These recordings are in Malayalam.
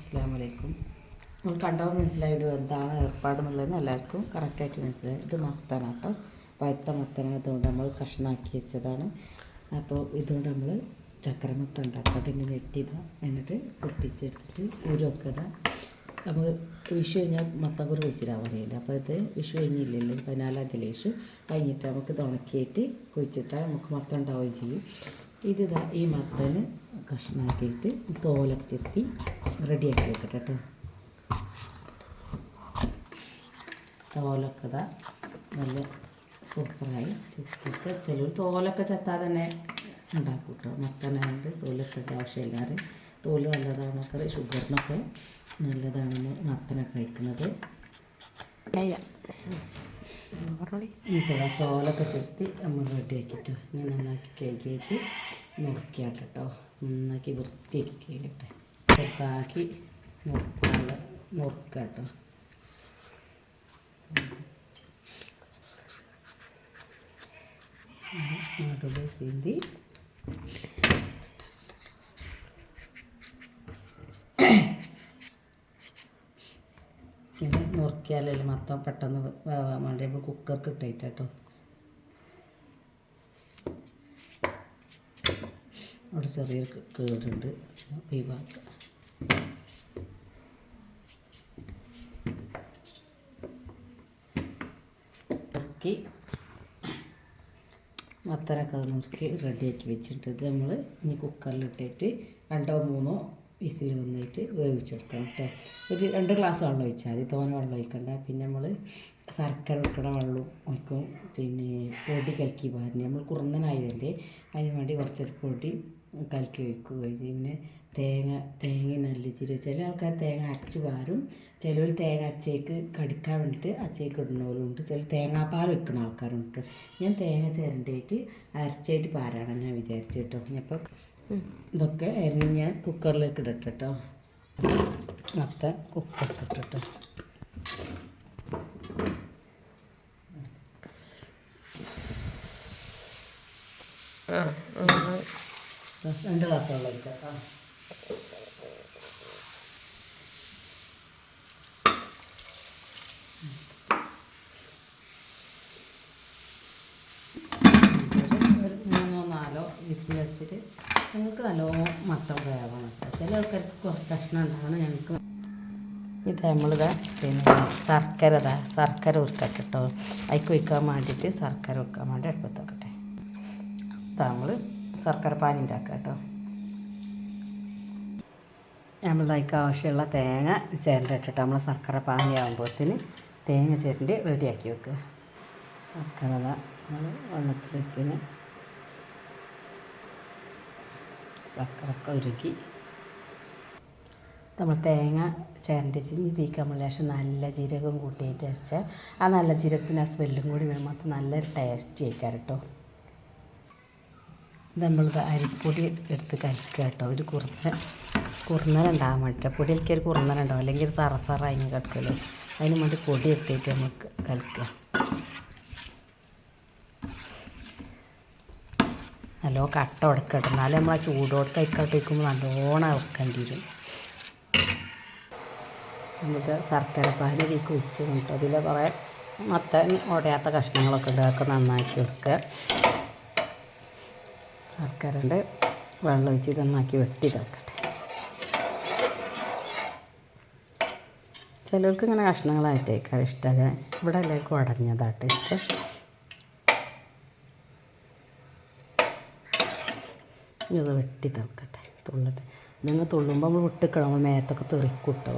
അസ്സാം വലൈക്കും നമ്മൾ കണ്ടപ്പോൾ മനസ്സിലായത് എന്താണ് ഏർപ്പാടെന്നുള്ളതിന് എല്ലാവർക്കും കറക്റ്റായിട്ട് മനസ്സിലായി. ഇത് മത്തനാട്ടോ പഴുത്ത മത്തന അതുകൊണ്ട് നമ്മൾ കഷ്ണാക്കി വെച്ചതാണ്. അപ്പോൾ ഇതുകൊണ്ട് നമ്മൾ ചക്രമത്ത ഉണ്ടാക്കട്ടെ ഇങ്ങനെ വെട്ടിയതാ എന്നിട്ട് പൊട്ടിച്ചെടുത്തിട്ട് ഉരുവക്കത നമ്മൾ വിഷു കഴിഞ്ഞാൽ മത്തം കുറി കുഴിച്ചിടാൻ പറയില്ല? അപ്പോൾ ഇത് വിഷു കഴിഞ്ഞില്ലല്ലോ. പതിനാലാം തീയതി കഴിഞ്ഞിട്ട് നമുക്ക് ഇത് ഉണക്കിയിട്ട് കുഴിച്ചിട്ടാൽ നമുക്ക് മത്തം ഉണ്ടാവുകയും ചെയ്യും. ഇതിതാ ഈ മത്തന് കഷ്ണാക്കിയിട്ട് തോലൊക്കെ ചെത്തി റെഡിയാക്കി വെക്കട്ടെ കേട്ടോ തോലൊക്കെ ഇതാ നല്ല സൂപ്പറായി ചെത്തിയിട്ട് ചിലർ തോലൊക്കെ ചെത്താതെ തന്നെ ഉണ്ടാക്കും കേട്ടോ മത്തനായിട്ട് തോലൊക്കെ ആവശ്യമില്ലാതെ. തോൽ നല്ലതാണൊക്കെ ഷുഗറിനൊക്കെ നല്ലതാണെന്ന് മത്തനൊക്കെ കഴിക്കുന്നത്. ഇതാ തോലൊക്കെ ചെത്തി നമ്മൾ റെഡിയാക്കിയിട്ട് ഞാൻ നന്നാക്കി കഴുകിയിട്ട് നുറുക്കിയാട്ടെ കേട്ടോ നന്നാക്കി വൃത്തിയാക്കി കഴുകട്ടെ ചെറുതാക്കി നുറുക്കാനുള്ള നുറുക്കാട്ടോ നടുവ് ചീന്തി. നുറുക്കിയാലല്ലേ മൊത്തം പെട്ടെന്ന് വേവാൻ വേണ്ടി? നമ്മൾ കുക്കർക്ക് കേട്ടോ അവിടെ ചെറിയൊരു കേടുണ്ട്. ഒഴിവാക്കുക നുറുക്കി മത്തനൊക്കെ അത് നുറുക്കി റെഡിയാക്കി വെച്ചിട്ട് ഇത് നമ്മൾ ഇനി കുക്കറിലിട്ടിട്ട് രണ്ടോ മൂന്നോ വിസിൽ വന്നിട്ട് വേവിച്ചെടുക്കണം കേട്ടോ. ഒരു രണ്ട് ഗ്ലാസ് വെള്ളം ഒഴിച്ചാൽ മതി. തോന വെള്ളം ഒഴിക്കണ്ട. പിന്നെ നമ്മൾ ശർക്കര വെക്കണ വെള്ളം ഒഴിക്കും. പിന്നെ പൊടി കലക്കി പാരുന്നത് നമ്മൾ കുറുന്നനായി വരണ്ടേ അതിന് വേണ്ടി കുറച്ചൊരു പൊടി കലക്കി ഒഴിക്കുക പിന്നെ തേങ്ങ തേങ്ങ നല്ല ചിരി ചില ആൾക്കാർ തേങ്ങ അരച്ച് പാരും. ചിലവർ തേങ്ങ അച്ചേക്ക് കടിക്കാൻ വേണ്ടിയിട്ട് അച്ചേക്ക് ഇടുന്നവരുണ്ട്. ചില തേങ്ങാപ്പാൽ വെക്കുന്ന ആൾക്കാരുണ്ട് കേട്ടോ. ഞാൻ തേങ്ങ ചിരണ്ടിയിട്ട് അരച്ചായിട്ട് പാരാണ് ഞാൻ വിചാരിച്ചിട്ടോ അപ്പോൾ ഇതൊക്കെ അരിഞ്ഞ് ഞാൻ കുക്കറിലേക്ക് ഇടട്ടെ കേട്ടോ മത്ത കുക്കറിൽ ഇട്ടിട്ട് രണ്ട് ഗ്ലാസ് വെള്ളം എടുക്കാം കേട്ടോ ഒരു മൂന്നോ നാലോ വിസിൽ അടിച്ചിട്ട് ഞങ്ങൾക്ക് നല്ലോണം മത്തം വേവണം ചില ആൾക്കാർക്ക് കുറച്ച് കഷ്ണം ഉണ്ടാവണം. ഞങ്ങൾക്ക് ഇത് നമ്മളിതാ പിന്നെ ശർക്കര ഇതാ ശർക്കര ഉരുക്കട്ടെ കേട്ടോ അതിക്ക് വയ്ക്കാൻ വേണ്ടിയിട്ട് ശർക്കര ഉരുക്കാൻ വേണ്ടി അടുപ്പത്ത് വെക്കട്ടെ. നമ്മൾ ശർക്കര പാനി ഉണ്ടാക്കുക കേട്ടോ. നമ്മളതിക്ക് ആവശ്യമുള്ള തേങ്ങ ചിരണ്ടിട്ടിട്ട് നമ്മൾ ശർക്കര പാനി ആകുമ്പോഴത്തേന് തേങ്ങ ചേരണ്ടി റെഡിയാക്കി വെക്കുക. ശർക്കര നമ്മൾ വെള്ളത്തിൽ വെച്ചിന് ശർക്കരയൊക്കെ ഉരുക്കി നമ്മൾ തേങ്ങ ചിരണ്ടിച്ച് തീക്ക് നമ്മൾ നല്ല ജീരകം കൂട്ടിയിട്ട് അരച്ചാൽ ആ നല്ല ജീരകത്തിന് ആ സ്മെല്ലും കൂടി വരുമ്പോൾ നല്ല ടേസ്റ്റ് ആയിക്കാറ് കേട്ടോ. നമ്മൾ അരിപ്പൊടി എടുത്ത് കലക്കുക കേട്ടോ. ഒരു കുറുന്ന കുറുന്നലുണ്ടാകാൻ വേണ്ടിയിട്ട്. പൊടിയിലേക്ക് ഒരു കുറുന്നലുണ്ടാവും അല്ലെങ്കിൽ ഒരു സറസറ സറ അതിന് കിടക്കുമല്ലോ അതിന് വേണ്ടി പൊടി എടുത്തിട്ട് നമുക്ക് കലക്കുക. നല്ലോ കട്ട ഉടക്കട്ടെ. എന്നാലും നമ്മൾ ആ ചൂടോട് കൈക്കോട്ട് വയ്ക്കുമ്പോൾ നല്ലോണം ഉടക്കേണ്ടി വരും നമുക്ക് ശർക്കര പാൽ വെച്ച് കൊണ്ട് അതിൽ കുറേ മത്തൻ ഉടയാത്ത കഷ്ണങ്ങളൊക്കെ ഉണ്ട് അതൊക്കെ നന്നാക്കി എടുക്കുക ശർക്കരന്റെ വെള്ളം ഒഴിച്ച് നന്നാക്കി വെട്ടി ഇതാക്കട്ടെ. ചിലർക്ക് ഇങ്ങനെ കഷ്ണങ്ങളായിട്ടേക്കാൾ ഇഷ്ടമല്ല ഇവിടെ എല്ലാവർക്കും അടഞ്ഞതായിട്ട് ഇഷ്ടം. ഇത് വെട്ടി തിളക്കട്ടെ തുള്ളട്ടെ. നിങ്ങൾ തുള്ളുമ്പോൾ നമ്മൾ വിട്ടിക്കണം. നമ്മൾ മേത്തൊക്കെ തെറിക്കൂട്ടോ.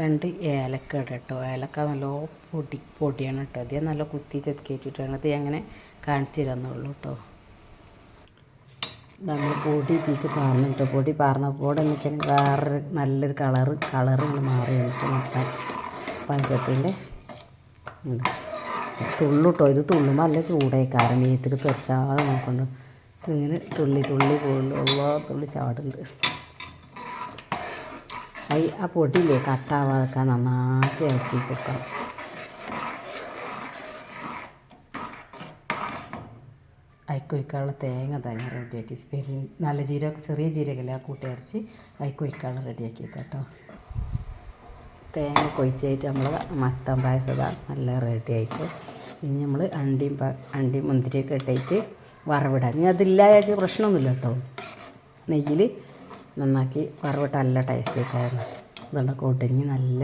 രണ്ട് ഏലക്ക ഇട കേട്ടോ. ഏലക്ക നല്ല പൊടി പൊടിയാണ് കേട്ടോ. അത് നല്ല കുത്തി ചെതുക്കിയിട്ടിട്ടാണ് അത് അങ്ങനെ കാണിച്ചു തരുന്നുള്ളൂ കേട്ടോ. നമ്മൾ പൊടി തീക്ക് കേട്ടോ. പൊടി പാർന്നപ്പോൾ എനിക്ക് വേറൊരു നല്ലൊരു കളറ് കളറ് ഇങ്ങനെ മാറി വന്നിട്ട് മൊത്തം പായസത്തിന്റെ തുള്ളുട്ടോ. ഇത് തുള്ളുമ്പോൾ നല്ല ചൂടായി കാരണം മേത്തേക്ക് തെറിച്ചാതെ നോക്കണ്ട. ഇങ്ങനെ തുള്ളി തുള്ളി പോകുന്നു എല്ലാ തുള്ളി ചാടുണ്ട്. അത് ആ പൊടിയില്ലേ? കട്ടാവാതൊക്കെ നന്നാക്കി ഇളക്കി കൊടുക്കണം. അയക്കൊയ്ക്കാനുള്ള തേങ്ങ തന്നെ റെഡിയാക്കി. പെരി നല്ല ജീരകം ചെറിയ ജീരകമല്ല ആ കൂട്ടിയരച്ച് അയക്കൊഴിക്കാനുള്ള റെഡിയാക്കി കേട്ടോ തേങ്ങ കൊഴിച്ചായിട്ട് നമ്മൾ മത്തൻ പായസം നല്ല റെഡി ആയിട്ട്. ഇനി നമ്മൾ അണ്ടിയും അണ്ടിയും മുന്തിരിയൊക്കെ ഇട്ടിട്ട് വറവിടാം. ഇനി അതില്ലാച്ച പ്രശ്നമൊന്നുമില്ല കേട്ടോ. നെയ്യിൽ നന്നാക്കി വറവിട്ട് നല്ല ടേസ്റ്റ് ആയിട്ടായിരുന്നു ഇതുകൊണ്ട് കൊടിഞ്ഞ് നല്ല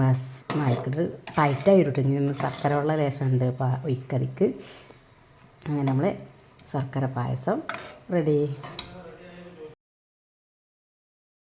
മസ് മയക്കിട്ട് ടൈറ്റായിട്ട് ഇനി ശർക്കര വെള്ള ലേശം ഉണ്ട് ഒഴിക്കറിക്ക് അങ്ങനെ നമ്മൾ ശർക്കര പായസം റെഡി